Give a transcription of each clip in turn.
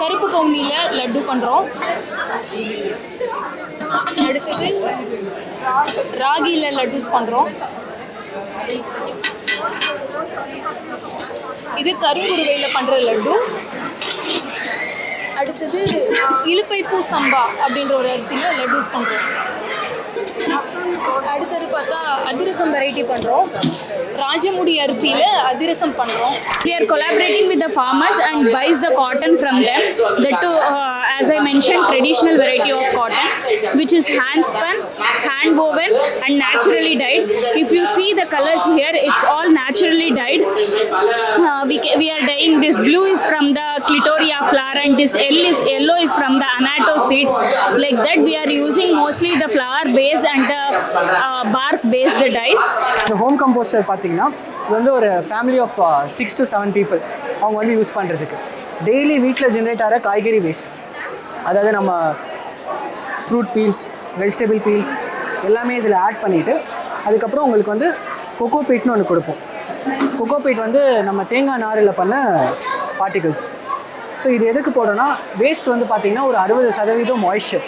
கருப்பு கவுனியில் லட்டு பண்ணுறோம் அடுத்தது ராகியில் லட்டுஸ் பண்ணுறோம் இது கருங்குருவையில் பண்ணுற லட்டு. அடுத்தது இழுப்பைப்பூ சம்பா அப்படின்ற ஒரு அரிசியில் லட்டுஸ் பண்ணுறோம் அடுத்தது பார்த்தா அதிரசம் வெரைட்டி பண்ணுறோம் ராஜமுடி அரிசியில் அதிரசம் பண்ணுறோம் we are collaborating with the farmers and buys the cotton from them that to as I mentioned, traditional variety of cotton, which is hand spun, hand woven, and naturally dyed. If you see the colors here, it's all naturally dyed. Uh, we, ca- we are dyeing this blue is from the clitoria flower and this yellow is, yellow is from the anato seeds. Like that, we are using mostly the flower base and the uh, bark based dyes. இந்த home composter பார்த்தீங்கன்னா இது வந்து ஒரு family of six to seven people அவங்க வந்து use பண்ணுறதுக்கு daily வீட்டில் generate ஆகிற காய்கறி வேஸ்ட் அதாவது நம்ம ஃப்ரூட் பீல்ஸ் வெஜிடபிள் பீல்ஸ் எல்லாமே இதில் ஆட் பண்ணிவிட்டு அதுக்கப்புறம் உங்களுக்கு வந்து கொக்கோ பீட்னு ஒன்று கொடுப்போம். கொக்கோ பீட் வந்து நம்ம தேங்காய் நாரில் பண்ண பார்ட்டிகல்ஸ் ஸோ இது எதுக்கு போடுறோன்னா வேஸ்ட் வந்து பார்த்திங்கன்னா ஒரு அறுபது சதவீதம் மாய்ஸ்சர்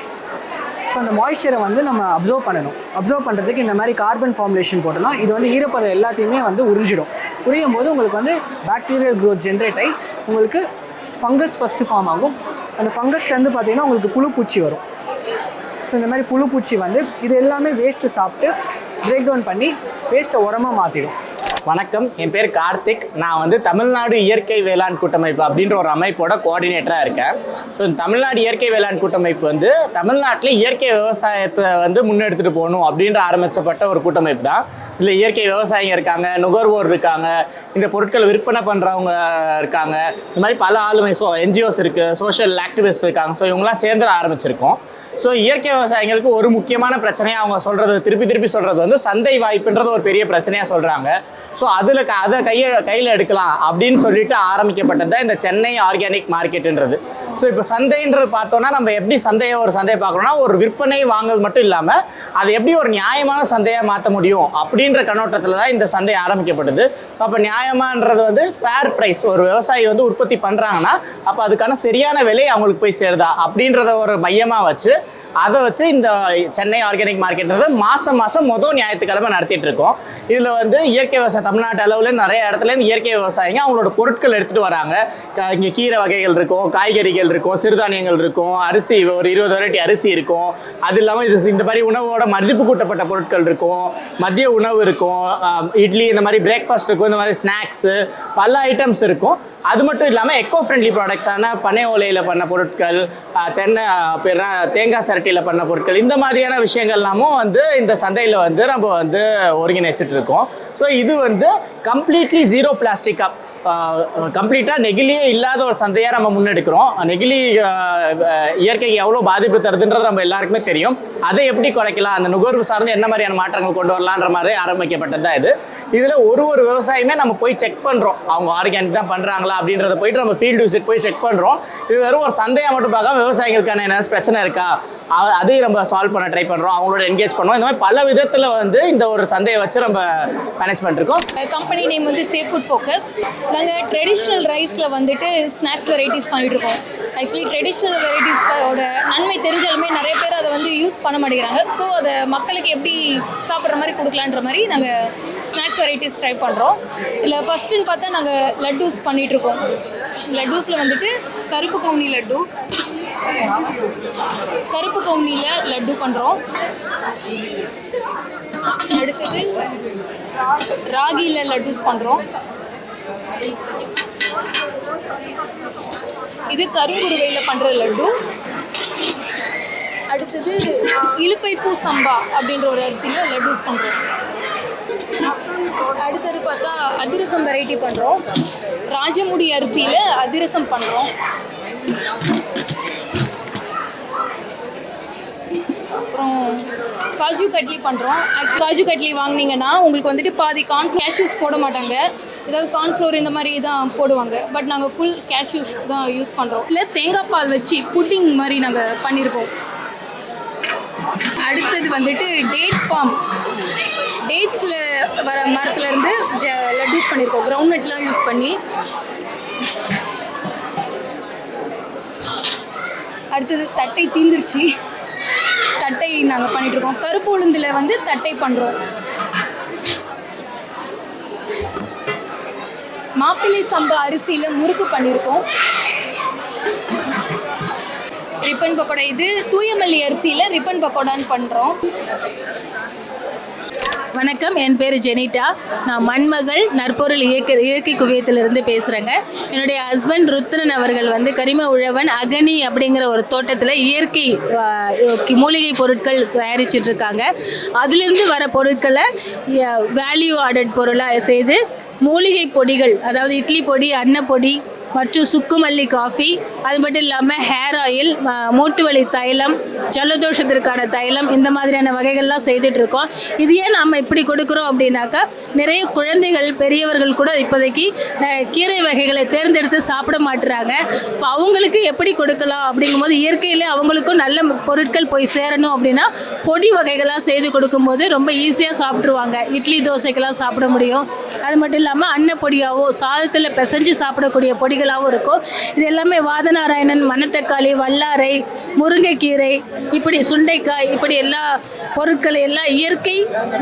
ஸோ அந்த மாய்ஸ்சரை வந்து நம்ம அப்சர்வ் பண்ணணும். அப்சர்வ் பண்ணுறதுக்கு இந்த மாதிரி கார்பன் ஃபார்முலேஷன் போட்டோம்னா இது வந்து ஈரப்பதம் எல்லாத்தையுமே வந்து உறிஞ்சிடும். உரியும் போது உங்களுக்கு வந்து பாக்டீரியல் க்ரோத் ஜென்ரேட் ஆகி உங்களுக்கு ஃபங்கஸ் ஃபஸ்ட்டு ஃபார்ம் ஆகும். அந்த ஃபங்கஸ்லேருந்து பார்த்தீங்கன்னா உங்களுக்கு புழு பூச்சி வரும். ஸோ இந்த மாதிரி புழு பூச்சி வந்து இது எல்லாமே வேஸ்ட்டு சாப்பிட்டு பிரேக் டவுன் பண்ணி வேஸ்ட்டை உரமாக மாற்றிடும் வணக்கம். என் பேர் கார்த்திக். நான் வந்து தமிழ்நாடு இயற்கை வேளாண் கூட்டமைப்பு அப்படின்ற ஒரு அமைப்போட கோஆர்டினேட்டராக இருக்கேன். ஸோ தமிழ்நாடு இயற்கை வேளாண் கூட்டமைப்பு வந்து தமிழ்நாட்டில் இயற்கை விவசாயத்தை வந்து முன்னெடுத்துட்டு போகணும் அப்படின்ற ஆரம்பிச்சப்பட்ட ஒரு கூட்டமைப்பு தான். இதில் இயற்கை விவசாயிங்க இருக்காங்க நுகர்வோர் இருக்காங்க இந்த பொருட்களை விற்பனை பண்ணுறவங்க இருக்காங்க. இந்த மாதிரி பல ஆளுமை ஸோ என்ஜிஓஸ் இருக்குது சோஷியல் ஆக்டிவிஸ்ட் இருக்காங்க. ஸோ இவங்களாம் சேர்ந்து ஆரம்பிச்சிருக்கோம். ஸோ இயற்கை விவசாயிகளுக்கு ஒரு முக்கியமான பிரச்சனையாக அவங்க சொல்கிறது திருப்பி திருப்பி சொல்கிறது வந்து சந்தை வாய்ப்புன்றது ஒரு பெரிய பிரச்சனையாக சொல்கிறாங்க ஸோ அதில் க அதை கையை கையில் எடுக்கலாம் அப்படின்னு சொல்லிட்டு ஆரம்பிக்கப்பட்டது தான் இந்த சென்னை ஆர்கானிக் மார்க்கெட்டுன்றது. ஸோ இப்போ சந்தைன்றது பார்த்தோன்னா நம்ம எப்படி சந்தையை ஒரு சந்தையை பார்க்குறோம்னா ஒரு விற்பனை வாங்குறது மட்டும் இல்லாமல் அதை எப்படி ஒரு நியாயமான சந்தையாக மாற்ற முடியும் அப்படின்ற கண்ணோட்டத்தில் தான் இந்த சந்தை ஆரம்பிக்கப்படுது அப்போ நியாயமானது வந்து ஃபேர் ப்ரைஸ் ஒரு விவசாயி வந்து உற்பத்தி பண்ணுறாங்கன்னா அப்போ அதுக்கான சரியான விலை அவங்களுக்கு போய் சேருதா அப்படின்றத ஒரு மையமாக வச்சு அதை வச்சு இந்த சென்னை ஆர்கானிக் மார்க்கெட்ன்றது மாதம் மாதம் மொதல் ஞாயிற்றுக்கிழமை நடத்திட்டு இருக்கோம். இதில் வந்து இயற்கை விவசாயம் தமிழ்நாட்டு அளவில் நிறைய இடத்துல இயற்கை விவசாயிங்க அவங்களோட பொருட்கள் எடுத்துகிட்டு வராங்க. இங்கே கீரை வகைகள் இருக்கும் காய்கறிகள் இருக்கும் சிறுதானியங்கள் இருக்கும் அரிசி ஒரு இருபது வெரைட்டி அரிசி இருக்கும். அது இல்லாமல் இது இந்த மாதிரி உணவோட மதிப்பு கூட்டப்பட்ட பொருட்கள் இருக்கும். மதிய உணவு இருக்கும் இட்லி இந்த மாதிரி பிரேக்ஃபாஸ்ட் இருக்கும் இந்த மாதிரி ஸ்நாக்ஸு பல ஐட்டம்ஸ் இருக்கும். அது மட்டும் இல்லாமல் எக்கோ ஃப்ரெண்ட்லி ப்ராடக்ட்ஸான பனை ஓலையில் பண்ண பொருட்கள் தென்னை பேர் தேங்காய் சரட்டியில் பண்ண பொருட்கள் இந்த மாதிரியான விஷயங்கள்லாமும் வந்து இந்த சந்தையில் வந்து நம்ம வந்து ஒருங்கிணைச்சிட்டு இருக்கோம். ஸோ இது வந்து கம்ப்ளீட்லி ஜீரோ பிளாஸ்டிக்காக கம்ப்ளீட்டாக நெகிழியே இல்லாத ஒரு சந்தையாக நம்ம முன்னெடுக்கிறோம். நெகிழி இயற்கைக்கு எவ்வளோ பாதிப்பு தருதுன்றது நம்ம எல்லாருக்குமே தெரியும். அதை எப்படி குறைக்கலாம்? அந்த நுகர்வு சார்ந்து என்ன மாதிரியான மாற்றங்கள் கொண்டு வரலான்ற மாதிரி ஆரம்பிக்கப்பட்டது தான் இது. இதில் ஒரு ஒரு விவசாயமே நம்ம போய் செக் பண்ணுறோம் அவங்க ஆர்கானிக் தான் பண்ணுறாங்களா அப்படின்றத போயிட்டு நம்ம ஃபீல்டு விசிட் போய் செக் பண்ணுறோம் இது வெறும் ஒரு சந்தையாக மட்டும் பார்க்காம விவசாயிகளுக்கான என்ன பிரச்சனை இருக்கா? அதையும் நம்ம சால்வ் பண்ண ட்ரை பண்ணுறோம் அவங்களோட என்கேஜ் பண்ணுவோம். இந்த மாதிரி பல விதத்தில் வந்து இந்த ஒரு சந்தையை வச்சு நம்ம மேனேஜ் பண்ணிருக்கோம் கம்பெனி நேம் வந்து சேஃப் ஃபுட் ஃபோக்கஸ் நாங்கள் ட்ரெடிஷ்னல் ரைஸில் வந்துட்டு ஸ்நாக்ஸ் வெரைட்டிஸ் பண்ணிட்டு இருக்கோம். ஆக்சுவலி ட்ரெடிஷ்னல் வெரைட்டிஸோட நன்மை தெரிஞ்சாலுமே நிறைய பேர் அதை வந்து யூஸ் பண்ண மாட்டேங்கிறாங்க. ஸோ அதை மக்களுக்கு எப்படி சாப்பிட்ற மாதிரி கொடுக்கலான்ற மாதிரி நாங்கள் ஸ்நாக்ஸ் வெரைட்டிஸ் ட்ரை பண்ணுறோம் இதில் ஃபஸ்ட்டுன்னு பார்த்தா நாங்கள் லட்டூஸ் பண்ணிகிட்ருக்கோம் இருக்கோம். லட்டூஸில் வந்துட்டு கருப்பு கவுனி லட்டு. கருப்பு கவுனியில் லட்டு பண்ணுறோம் அடுத்தது ராகியில் லட்டுஸ் பண்ணுறோம் இது கருங்குருவையில் பண்ணுற லட்டு. அடுத்தது இலுப்பைப்பூ சம்பா அப்படின்ற ஒரு அரிசியில் லட்டூஸ் பண்ணுறோம் அடுத்தது பார்த்தா அதிரசம் வெரைட்டி பண்ணுறோம் ராஜமுடி அரிசியில் அதிரசம் பண்ணுறோம் அப்புறம் காஜு கட்லி பண்ணுறோம் ஆக்சுவலி காஜு கட்லி வாங்குனீங்கன்னா உங்களுக்கு வந்துட்டு பாதி கார்ன் கேஷ்யூஸ் போட மாட்டாங்க. ஏதாவது கார்ன்ஃப்ளோர் இந்த மாதிரி தான் போடுவாங்க. பட் நாங்கள் ஃபுல் கேஷ்யூஸ் தான் யூஸ் பண்ணுறோம் இல்லை தேங்காய் பால் வச்சு புட்டிங் மாதிரி நாங்கள் பண்ணியிருக்கோம் அடுத்தது வந்துட்டு டேட் பாம் டேட்ஸில் வர மரத்துலேருந்து லட்டூஸ் பண்ணியிருக்கோம் கிரவுண்ட் நட்லாம் யூஸ் பண்ணி. அடுத்தது தட்டை தீந்துருச்சு. தட்டை நாங்கள் பண்ணிகிட்ருக்கோம் கருப்பு உளுந்தில் வந்து தட்டை பண்ணுறோம் மாப்பிள்ளை சம்பா அரிசியில் முறுக்கு பண்ணியிருக்கோம் ரிப்பன் பக்கோடா இது தூயமல்லி அரிசியில் ரிப்பன் பக்கோடான்னு பண்ணுறோம் வணக்கம். என் பேர் ஜெனிட்டா. நான் மண்மகள் நற்பொருள் இயக்க இயற்கை குவியத்திலிருந்து பேசுகிறேங்க என்னுடைய ஹஸ்பண்ட் ருத்ரன் அவர்கள் வந்து கரிம உழவன் அகனி அப்படிங்கிற ஒரு தோட்டத்தில் இயற்கை மூலிகை பொருட்கள் தயாரிச்சிட்ருக்காங்க. அதுலேருந்து வர பொருட்களை வேல்யூ ஆடட் பொருளாக செய்து மூலிகை பொடிகள் அதாவது இட்லி பொடி அன்னப்பொடி மற்றும் சுக்குமல்லி காஃபி அது மட்டும் இல்லாமல் ஹேர் ஆயில் மூட்டு வலி தைலம் ஜலதோஷத்திற்கான தைலம் இந்த மாதிரியான வகைகள்லாம் செய்துட்டு இருக்கோம் இது ஏன் நம்ம இப்படி கொடுக்குறோம் அப்படின்னாக்கா நிறைய குழந்தைகள் பெரியவர்கள் கூட இப்போதைக்கு கீரை வகைகளை தேர்ந்தெடுத்து சாப்பிட மாட்டுறாங்க. இப்போ அவங்களுக்கு எப்படி கொடுக்கலாம் அப்படிங்கும்போது இயற்கையிலே அவங்களுக்கும் நல்ல பொருட்கள் போய் சேரணும் அப்படின்னா பொடி வகைகளாக செய்து கொடுக்கும்போது ரொம்ப ஈஸியாக சாப்பிட்ருவாங்க இட்லி தோசைக்கெல்லாம் சாப்பிட முடியும். அது மட்டும் இல்லாமல் அன்னப்பொடியாவோ சாதத்தில் பிசைஞ்சு சாப்பிடக்கூடிய பொடிகளாகவும் இருக்கும். இது எல்லாமே வாதநாராயணன் மணத்தக்காளி வல்லாரை முருங்கைக்கீரை இப்படி சுண்டைக்காய் இப்படி எல்லா பொருட்களை எல்லாம் இயற்கை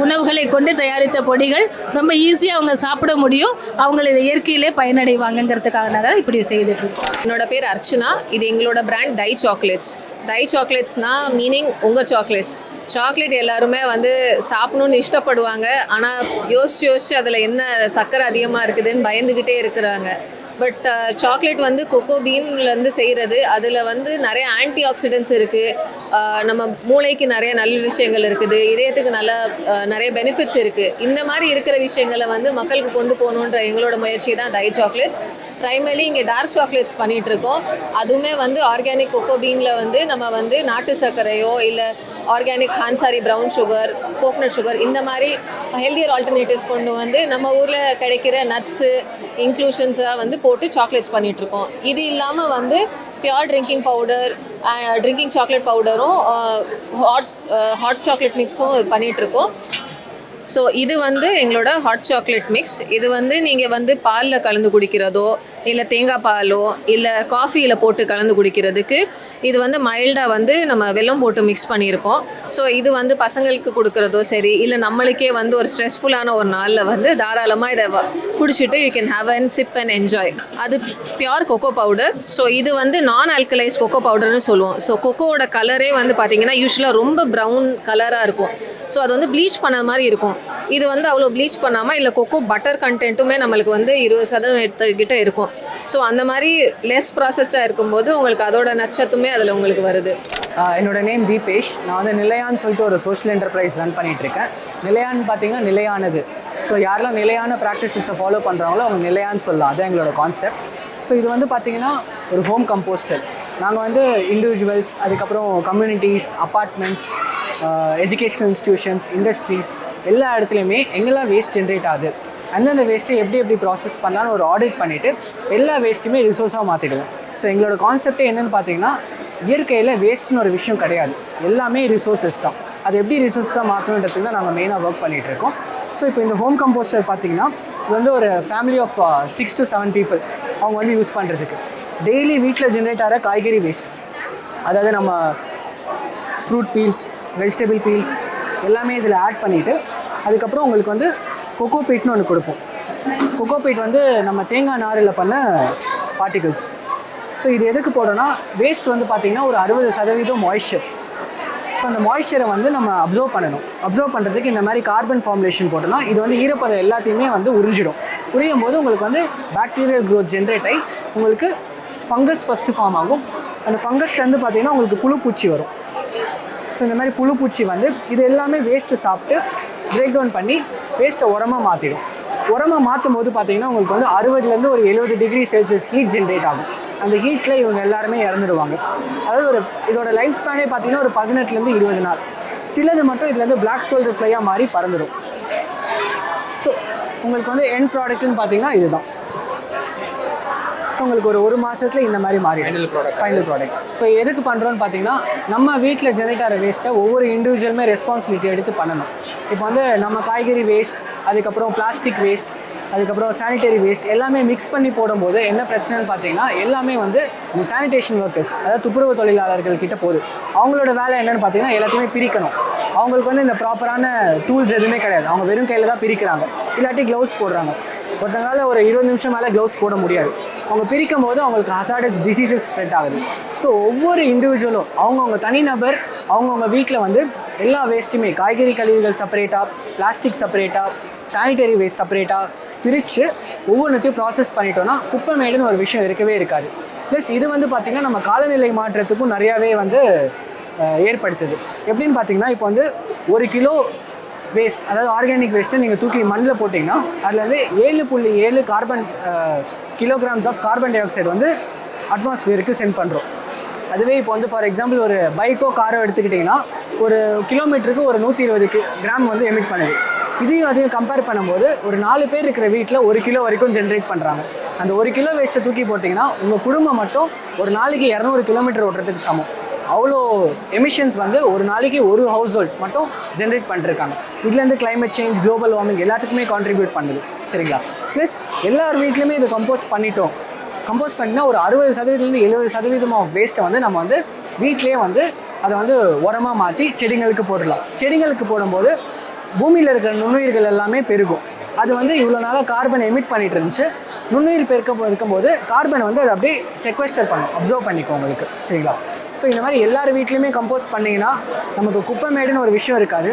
உணவுகளை கொண்டு தயாரித்த பொடிகள் ரொம்ப ஈஸியாக அவங்க சாப்பிட முடியும். அவங்களை இதை இயற்கையிலே பயனடைவாங்கங்கிறதுக்காக நாங்கள் இப்படி செய்துட்டு இருக்கோம் என்னோட பேர் அர்ச்சனா. இது எங்களோட பிராண்ட் டை சாக்லேட்ஸ் டை சாக்லேட்ஸ்னா மீனிங் உங்கள் சாக்லேட்ஸ் சாக்லேட் எல்லாருமே வந்து சாப்பிடணும்னு இஷ்டப்படுவாங்க. ஆனால் யோசிச்சு யோசிச்சு அதில் என்ன சக்கரை அதிகமாக இருக்குதுன்னு பயந்துக்கிட்டே இருக்கிறாங்க. பட் சாக்லேட் வந்து கொக்கோ பீன்லேருந்து செய்கிறது அதில் வந்து நிறைய ஆன்டி ஆக்சிடென்ட்ஸ் இருக்குது நம்ம மூளைக்கு நிறைய நல்ல விஷயங்கள் இருக்குது. இதயத்துக்கு நல்ல நிறைய பெனிஃபிட்ஸ் இருக்குது இந்த மாதிரி இருக்கிற விஷயங்களை வந்து மக்களுக்கு கொண்டு போகணுன்ற எங்களோட முயற்சி தான் தை சாக்லேட்ஸ் ப்ரைமரி இங்கே டார்க் சாக்லேட்ஸ் பண்ணிகிட்ருக்கோம் அதுவுமே வந்து ஆர்கானிக் கொக்கோ பீனில் வந்து நம்ம வந்து நாட்டு சர்க்கரையோ இல்லை organic khandsari brown sugar coconut sugar இந்த மாதிரி ஹெல்தியர் ஆல்டர்னேட்டிவ்ஸ் கொண்டு வந்து நம்ம ஊரில் கிடைக்கிற நட்ஸு இன்க்ளூஷன்ஸாக வந்து போட்டு சாக்லேட்ஸ் பண்ணிகிட்ருக்கோம் இது இல்லாமல் வந்து pure drinking powder drinking chocolate பவுடரும் ஹாட் ஹாட் சாக்லேட் மிக்ஸும் பண்ணிகிட்ருக்கோம் ஸோ இது வந்து எங்களோட ஹாட் சாக்லேட் மிக்ஸ் இது வந்து நீங்கள் வந்து பாலில் கலந்து குடிக்கிறதோ இல்லை தேங்காய் பாலோ இல்லை காஃபியில் போட்டு கலந்து குடிக்கிறதுக்கு இது வந்து மைல்டாக வந்து நம்ம வெல்லம் போட்டு மிக்ஸ் பண்ணியிருக்கோம். ஸோ இது வந்து பசங்களுக்கு கொடுக்குறதோ சரி இல்லை நம்மளுக்கே வந்து ஒரு ஸ்ட்ரெஸ்ஃபுல்லான ஒரு நாளில் வந்து தாராளமாக இதை வ- குடிச்சிட்டு you can have and sip and enjoy அது பியோர் கொக்கோ பவுடர் ஸோ இது வந்து நான் ஆல்கலைஸ் கொக்கோ பவுடர்னு சொல்லுவோம். ஸோ கொக்கோவோட கலரே வந்து பார்த்தீங்கன்னா யூஸ்வலாக ரொம்ப ப்ரௌன் கலராக இருக்கும். ஸோ அது வந்து ப்ளீச் பண்ண மாதிரி இருக்கும். இது வந்து அவ்வளோ ப்ளீச் பண்ணாமல் இல்லை கொக்கோ பட்டர் கண்டென்ட்டுமே நம்மளுக்கு வந்து இருபது சதவீதத்துக்கிட்ட இருக்கும். இருக்கும் ஸோ அந்த மாதிரி லெஸ் ப்ராசஸ்டாக இருக்கும்போது உங்களுக்கு அதோட நச்சத்துமே அதில் உங்களுக்கு வருது. என்னோட நேம் தீபேஷ். நான் வந்து நிலையான்னு சொல்லிட்டு ஒரு சோஷியல் என்டர்பிரைஸ் ரன் பண்ணிகிட்ருக்கேன் இருக்கேன் நிலையான்னு பார்த்தீங்கன்னா நிலையானது. ஸோ யாரெல்லாம் நிலையான ப்ராக்டிசஸை ஃபாலோ பண்ணுறாங்களோ அவங்க நிலையான்னு சொல்லலாம். அதான் எங்களோட கான்செப்ட் ஸோ இது வந்து பார்த்தீங்கன்னா ஒரு ஹோம் கம்போஸ்டர் நாங்கள் வந்து இண்டிவிஜுவல்ஸ் அதுக்கப்புறம் communities apartments educational institutions industries எல்லா இடத்துலையுமே எங்கெல்லாம் வேஸ்ட் ஜென்ரேட் ஆகுது அந்தந்த வேஸ்ட்டை எப்படி எப்படி ப்ராசஸ் பண்ணலாம்னு ஒரு ஆடிட் பண்ணிவிட்டு எல்லா வேஸ்ட்டுமே ரிசோர்ஸாக மாற்றிடுவோம் ஸோ எங்களோட கான்செப்டே என்னென்னு பார்த்தீங்கன்னா இயற்கையில் வேஸ்ட்னு ஒரு விஷயம் கிடையாது. எல்லாமே ரிசோர்ஸஸ் தான். அது எப்படி ரிசோர்ஸாக மாற்றணுன்றது தான் நாங்கள் மெயினாக ஒர்க் பண்ணிகிட்டு இருக்கோம். ஸோ இப்போ இந்த ஹோம் கம்போஸ்டர் பார்த்தீங்கன்னா இது வந்து ஒரு family of six to seven people அவங்க வந்து யூஸ் பண்ணுறதுக்கு டெய்லி வீட்டில் ஜென்ரேட் ஆகிற காய்கறி வேஸ்ட் அதாவது நம்ம ஃப்ரூட் பீல்ஸ் வெஜிடபிள் பீல்ஸ் எல்லாமே இதில் ஆட் பண்ணிவிட்டு அதுக்கப்புறம் உங்களுக்கு வந்து கொக்கோ பீட்னு ஒன்று கொடுப்போம். கொக்கோ பீட் வந்து நம்ம தேங்காய் நாரில் பண்ண பார்ட்டிகல்ஸ் ஸோ இது எதுக்கு போடுறோன்னா வேஸ்ட் வந்து பார்த்திங்கன்னா ஒரு அறுபது சதவீதம் மாய்ஸ்சர் ஸோ அந்த மாய்ஸ்சரை வந்து நம்ம அப்சர்வ் பண்ணணும். அப்சர்வ் பண்ணுறதுக்கு இந்த மாதிரி கார்பன் ஃபார்முலேஷன் போட்டோம்னா இது வந்து ஈரப்பதம் எல்லாத்தையுமே வந்து உறிஞ்சிடும். உரியும் போது உங்களுக்கு வந்து பாக்டீரியல் க்ரோத் ஜென்ரேட் ஆகி உங்களுக்கு ஃபங்கஸ் ஃபஸ்ட்டு ஃபார்ம் ஆகும். அந்த ஃபங்கஸ்லேருந்து பார்த்திங்கன்னா உங்களுக்கு புழு பூச்சி வரும். ஸோ இந்த மாதிரி புழு பூச்சி வந்து இது எல்லாமே வேஸ்ட்டு சாப்பிட்டு பிரேக் டவுன் பண்ணி வேஸ்ட்டை உரமாக மாற்றிடும் உரமாக மாற்றும் போது பார்த்தீங்கன்னா உங்களுக்கு வந்து அறுபதுலேருந்து ஒரு எழுபது டிகிரி செல்சியஸ் ஹீட் ஜென்ரேட் ஆகும். அந்த ஹீட்டில் இவங்க எல்லாருமே இறந்துடுவாங்க. அதாவது ஒரு இதோட லைஃப் ஸ்பேனே பார்த்தீங்கன்னா ஒரு பதினெட்டுலேருந்து இருபது நாள். ஸ்டில் அது மட்டும் இதுலேருந்து பிளாக் சோல்டர் ஃப்ளையாக மாறி பறந்துடும். ஸோ உங்களுக்கு வந்து எண்ட் ப்ராடக்ட்னு பார்த்தீங்கன்னா இதுதான். ஸோ உங்களுக்கு ஒரு ஒரு மாதத்துல இந்த மாதிரி மாறிடும். ஃபைனல் ப்ராடக்ட் இப்போ எதுக்கு பண்ணுறோன்னு பார்த்தீங்கன்னா நம்ம வீட்டில் ஜெனரேட் ஆகிற வேஸ்ட்டை ஒவ்வொரு இண்டிவிஜுவலுமே ரெஸ்பான்சிபிலிட்டி எடுத்து பண்ணணும். இப்போ வந்து நம்ம காய்கறி வேஸ்ட் அதுக்கப்புறம் பிளாஸ்டிக் வேஸ்ட் அதுக்கப்புறம் சானிடரி வேஸ்ட் எல்லாமே மிக்ஸ் பண்ணி போடும்போது என்ன பிரச்சனைன்னு பார்த்தீங்கன்னா எல்லாமே வந்து இந்த சானிடேஷன் ஒர்க்கர்ஸ் அதாவது துப்புரவு தொழிலாளர்கள் கிட்ட போகுது. அவங்களோட வேலை என்னன்னு பார்த்தீங்கன்னா எல்லாத்தையுமே பிரிக்கணும். அவங்களுக்கு வந்து இந்த ப்ராப்பரான டூல்ஸ் எதுவுமே கிடையாது. அவங்க வெறும் கையில் தான் பிரிக்கிறாங்க. இல்லாட்டி க்ளவுஸ் போடுறாங்க. ஒருத்தங்களால ஒரு இருபது நிமிஷம் மேலே க்ளவுஸ் போட முடியாது. அவங்க பிரிக்கும் போது அவங்களுக்கு ஹசார்டஸ் டிசீசஸ் ஸ்ப்ரெட் ஆகுது. ஸோ ஒவ்வொரு இண்டிவிஜுவலும் அவங்கவுங்க தனிநபர் அவங்கவுங்க வீட்டில் வந்து எல்லா வேஸ்ட்டுமே காய்கறி கழிவுகள் செப்பரேட்டாக பிளாஸ்டிக் செப்பரேட்டாக சானிடரி வேஸ்ட் செப்பரேட்டாக பிரித்து ஒவ்வொன்றுத்தையும் ப்ராசஸ் பண்ணிட்டோம்னா குப்பைமேடுன்னு ஒரு விஷயம் இருக்கவே இருக்காது. ப்ளஸ் இது வந்து பார்த்திங்கன்னா நம்ம காலநிலை மாற்றத்துக்கும் நிறையாவே வந்து ஏற்படுத்துது. எப்படின்னு பார்த்தீங்கன்னா இப்போ வந்து ஒரு கிலோ வேஸ்ட் அதாவது ஆர்கானிக் வேஸ்ட்டை நீங்கள் தூக்கி மண்ணில் போட்டிங்கன்னா அதில் வந்து ஏழு புள்ளி ஏழு carbon kilograms of carbon dioxide வந்து அட்மாஸ்ஃபியருக்கு சென்ட் பண்ணுறோம் அதுவே இப்போ வந்து ஃபார் எக்ஸாம்பிள் ஒரு பைக்கோ காரோ எடுத்துக்கிட்டிங்கன்னா ஒரு கிலோமீட்டருக்கு ஒரு நூற்றி இருபது கிராம் வந்து எமிட் பண்ணுது. இதையும் அதையும் கம்பேர் பண்ணும்போது ஒரு நாலு பேர் இருக்கிற வீட்டில் ஒரு கிலோ வரைக்கும் ஜென்ரேட் பண்ணுறாங்க அந்த ஒரு கிலோ வேஸ்ட்டை தூக்கி போட்டிங்கன்னா உங்கள் குடும்பம் மட்டும் ஒரு நாளைக்கு இரநூறு கிலோமீட்டர் ஓட்டுறதுக்கு சமம். அவ்வளோ எமிஷன்ஸ் வந்து ஒரு நாளைக்கு ஒரு ஹவுஸ் ஹோல்ட் மட்டும் ஜென்ரேட் பண்ணிருக்காங்க. இதுலேருந்து கிளைமேட் சேஞ்ச் குளோபல் வார்மிங் எல்லாத்துக்குமே கான்ட்ரிபியூட் பண்ணுது. சரிங்களா? ப்ளஸ் எல்லார் வீட்லையுமே இதை கம்போஸ் பண்ணிட்டோம். கம்போஸ் பண்ணினா ஒரு அறுபது சதவீதத்துலேருந்து எழுபது சதவீதம் ஆஃப் வேஸ்ட்டை வந்து நம்ம வந்து வீட்டிலேயே வந்து அதை வந்து உரமாக மாற்றி செடிங்களுக்கு போடலாம். செடிங்களுக்கு போடும்போது பூமியில் இருக்கிற நுண்ணுயிர்கள் எல்லாமே பெருகும். அது வந்து இவ்வளோ நாளாக கார்பன் எமிட் பண்ணிட்டு இருந்துச்சு. நுண்ணுயிர் பெருக்க இருக்கும்போது கார்பன் வந்து அதை அப்படியே செக்வெஸ்டர் பண்ணும். அப்சர்வ் பண்ணிக்கும் உங்களுக்கு. சரிங்களா? ஸோ இந்த மாதிரி எல்லார் வீட்லேயுமே கம்போஸ் பண்ணிங்கன்னா நமக்கு குப்பைமேடுன்னு ஒரு விஷயம் இருக்காது.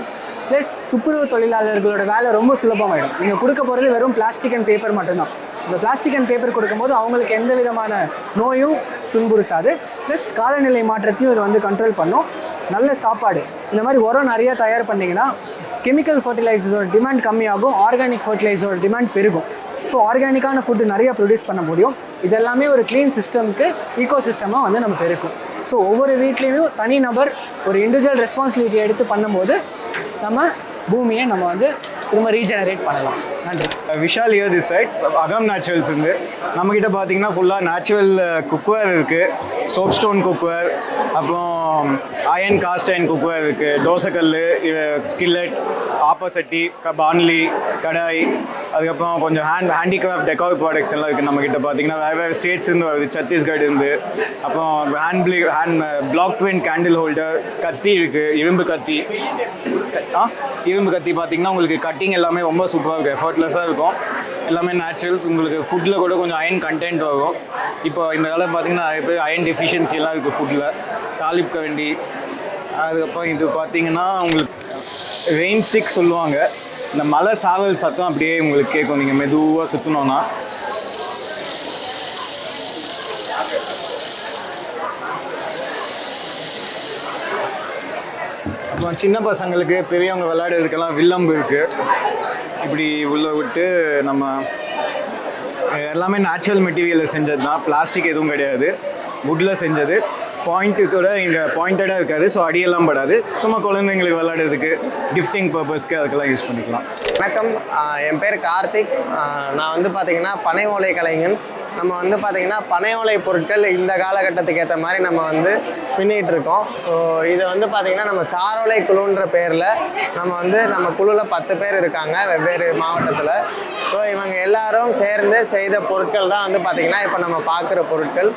ப்ளஸ் துப்புரவு தொழிலாளர்களோட வேலை ரொம்ப சுலபமாயிடும். நீங்கள் கொடுக்க போகிறது வெறும் பிளாஸ்டிக் அண்ட் பேப்பர் மட்டும்தான். இந்த பிளாஸ்டிக் அண்ட் பேப்பர் கொடுக்கும்போது அவங்களுக்கு எந்த விதமான நோயும் துன்புறுத்தாது. ப்ளஸ் காலநிலை மாற்றத்தையும் இது வந்து கண்ட்ரோல் பண்ணும். நல்ல சாப்பாடு. இந்த மாதிரி உரம் நிறையா தயார் பண்ணிங்கன்னா கெமிக்கல் ஃபர்டிலைசர்ஸோட டிமாண்ட் கம்மியாகும். ஆர்கானிக் ஃபர்டிலைசரோட டிமாண்ட் பெருகும். ஸோ ஆர்கானிக்கான ஃபுட்டு நிறையா ப்ரொடியூஸ் பண்ண முடியும். இதெல்லாமே ஒரு க்ளீன் சிஸ்டம்க்கு ஈகோ சிஸ்டமாக வந்து நம்ம பெருக்கும். ஸோ ஒவ்வொரு வீட்லேயும் தனிநபர் ஒரு இண்டிவிஜுவல் ரெஸ்பான்சிபிலிட்டி எடுத்து பண்ணும்போது நம்ம பூமியை நம்ம வந்து திரும்ப ரீஜெனரேட் பண்ணலாம். நன்றி. Uh, Vishal here this side Agam naturals இருந்து. நம்மக்கிட்ட பார்த்தீங்கன்னா ஃபுல்லாக நேச்சுரல் குக்வேர் uh, இருக்குது சோப் ஸ்டோன் குக்வேர் அப்புறம் அயன் காஸ்ட் அயன் குக்வேர் இருக்குது தோசைக்கல் ஸ்கில்லட் ஆப்பசட்டி பான்லி கடாய் அதுக்கப்புறம் கொஞ்சம் ஹேண்ட் ஹேண்டிகிராஃப்ட் டெக்கார் ப்ராடக்ட்ஸ் எல்லாம் இருக்குது நம்மக்கிட்ட பார்த்தீங்கன்னா வேறு வேறு ஸ்டேட்ஸ் இருந்து வருது. சத்தீஸ்கட் இருந்து. அப்புறம் hand பிளி hand block twin candle holder கத்தி இருக்குது இரும்பு கத்தி. ஆ? இரும்பு கத்தி பார்த்தீங்கன்னா உங்களுக்கு கட்டிங் எல்லாமே ரொம்ப சூப்பராக இருக்கும். எஃபர்ட்லெஸ்ஸாக இருக்கும். எல்லாமே நேச்சுரல்ஸ் உங்களுக்கு ஃபுட்டில் கூட கொஞ்சம் அயன் கண்டென்ட் வரும். இப்போ இந்த காலம் பார்த்தீங்கன்னா நிறைய பேர் அயன் டெஃபிஷியன்சியெல்லாம் இருக்குது ஃபுட்டில் தாலிப் கரண்டி. அதுக்கப்புறம் இது பார்த்தீங்கன்னா உங்களுக்கு ரெயின் ஸ்டிக் சொல்லுவாங்க. இந்த மலை சாவல் சத்தம் அப்படியே உங்களுக்கு கேட்கும். நீங்கள் மெதுவாக சுற்றணும்னா அப்புறம் சின்ன பசங்களுக்கு பெரியவங்க விளையாடுறதுக்கெல்லாம் வில்லம்பு இருக்குது இப்படி உள்ள விட்டு நம்ம எல்லாமே நேச்சுரல் மெட்டீரியலில் செஞ்சது தான் பிளாஸ்டிக் எதுவும் கிடையாது. வுட்டில் செஞ்சது. பாயிண்ட்டு கூட இங்கே பாயிண்டடாக இருக்காது ஸோ அடியெல்லாம் படாது. சும்மா குழந்தைங்களுக்கு விளையாடுறதுக்கு கிஃப்டிங் பர்பஸ்க்கு அதுக்கெல்லாம் யூஸ் பண்ணிக்கலாம். வணக்கம். என் பேர் கார்த்திக். நான் வந்து பார்த்தீங்கன்னா பனை ஓலை கலைஞன். நம்ம வந்து பார்த்தீங்கன்னா பனை ஓலை பொருட்கள் இந்த காலகட்டத்துக்கு ஏற்ற மாதிரி நம்ம வந்து பின்னிட்டு இருக்கோம். ஸோ இதை வந்து பார்த்திங்கன்னா நம்ம சாரோலை குழுன்ற பேரில் நம்ம வந்து நம்ம குழுவில் பத்து பேர் இருக்காங்க வெவ்வேறு மாவட்டத்தில். ஸோ இவங்க எல்லாரும் சேர்ந்து செய்த பொருட்கள் தான் வந்து பார்த்தீங்கன்னா இப்போ நம்ம பார்க்குற பொருட்கள்.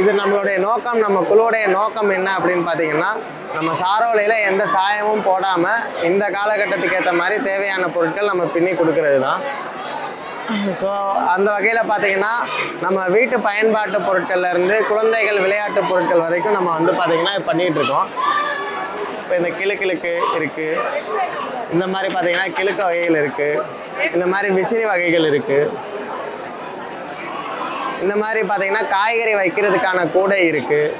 இது நம்மளுடைய நோக்கம் நம்ம குழுவுடைய நோக்கம் என்ன அப்படின்னு பார்த்தீங்கன்னா நம்ம சாரோலையில் எந்த சாயமும் போடாமல் இந்த காலகட்டத்துக்கு ஏற்ற மாதிரி தேவையான பொருட்கள் நம்ம பின்னி கொடுக்கறது தான். ஸோ அந்த வகையில் பார்த்தீங்கன்னா நம்ம வீட்டு பயன்பாட்டு பொருட்கள்லேருந்து குழந்தைகள் விளையாட்டு பொருட்கள் வரைக்கும் நம்ம வந்து பார்த்தீங்கன்னா பண்ணிகிட்ருக்கோம் இருக்கோம். இப்போ இந்த கிளுக்கிழுக்கு இருக்குது இந்த மாதிரி பார்த்தீங்கன்னா கிழக்கு வகைகள் இருக்குது இந்த மாதிரி விசிறி வகைகள் இருக்குது இந்த மாதிரி பார்த்தீங்கன்னா காய்கறி வைக்கிறதுக்கான கூடை இருக்குது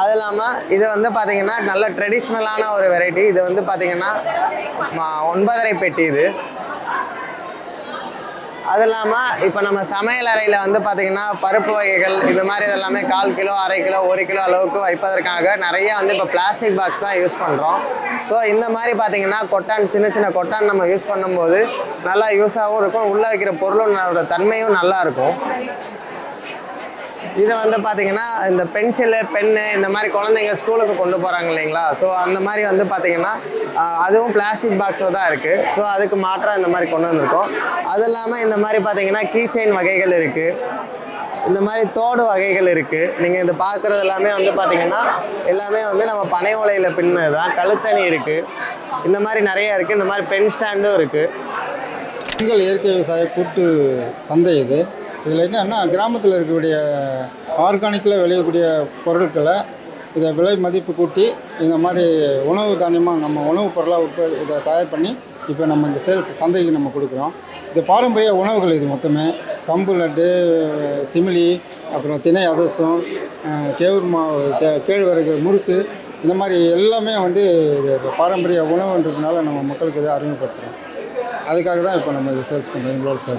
அது இல்லாமல் இது வந்து பார்த்தீங்கன்னா நல்ல ட்ரெடிஷ்னலான ஒரு வெரைட்டி இது வந்து பார்த்தீங்கன்னா ஒன்பதரை பெட்டி இது. அது இல்லாமல் இப்போ நம்ம சமையல் அறையில் வந்து பார்த்தீங்கன்னா பருப்பு வகைகள் இந்த மாதிரி இதெல்லாமே கால் கிலோ அரை கிலோ ஒரு கிலோ அளவுக்கு வைப்பதற்காக நிறைய வந்து இப்போ பிளாஸ்டிக் பாக்ஸ் தான் யூஸ் பண்ணுறோம் ஸோ இந்த மாதிரி பார்த்தீங்கன்னா கொட்டான் சின்ன சின்ன கொட்டான் நம்ம யூஸ் பண்ணும்போது நல்லா யூஸாகவும் இருக்கும். உள்ளே வைக்கிற பொருளும் தன்மையும் நல்லா இருக்கும். இதை வந்து பார்த்தீங்கன்னா இந்த பென்சிலு பென்னு இந்த மாதிரி குழந்தைங்க ஸ்கூலுக்கு கொண்டு போகிறாங்க இல்லைங்களா? ஸோ அந்த மாதிரி வந்து பார்த்தீங்கன்னா அதுவும் பிளாஸ்டிக் பாக்ஸில் தான் இருக்குது ஸோ அதுக்கு மாற்றாக இந்த மாதிரி கொண்டு வந்திருக்கோம். அது இல்லாமல் இந்த மாதிரி பார்த்தீங்கன்னா கீ செயின் வகைகள் இருக்குது இந்த மாதிரி தோடு வகைகள் இருக்குது நீங்கள் இது பார்க்குறது எல்லாமே வந்து பார்த்தீங்கன்னா எல்லாமே வந்து நம்ம பனை ஓலையில் பின்னது தான். கழுத்தணி இருக்குது இந்த மாதிரி நிறையா இருக்குது இந்த மாதிரி பென் ஸ்டாண்டும் இருக்குது உங்கள் இயற்கை விவசாய கூட்டு சந்தை இது. இதில் என்னன்னா கிராமத்தில் இருக்கக்கூடிய ஆர்கானிக்கில் விளையக்கூடிய பொருட்களை இதை விலை மதிப்பு கூட்டி இந்த மாதிரி உணவு தானியமாக நம்ம உணவுப் பொருளாக உற்ப இதை தயார் பண்ணி இப்போ நம்ம இந்த சேல்ஸ் சந்தைக்கு நம்ம கொடுக்குறோம். இது பாரம்பரிய உணவுகள் இது மொத்தமே. கம்பு லட்டு சிமிலி அப்புறம் திணை அதிரசம் கேவுர் மாவு கே கேழ்வரகு முறுக்கு இந்த மாதிரி எல்லாமே வந்து இது பாரம்பரிய உணவுன்றதுனால நம்ம மக்களுக்கு இதை அறிமுகப்படுத்துகிறோம் அதுக்காக தான் இப்போ நம்ம இது சேல்ஸ் பண்ணுறோம் எங்களோட சேர்ந்து.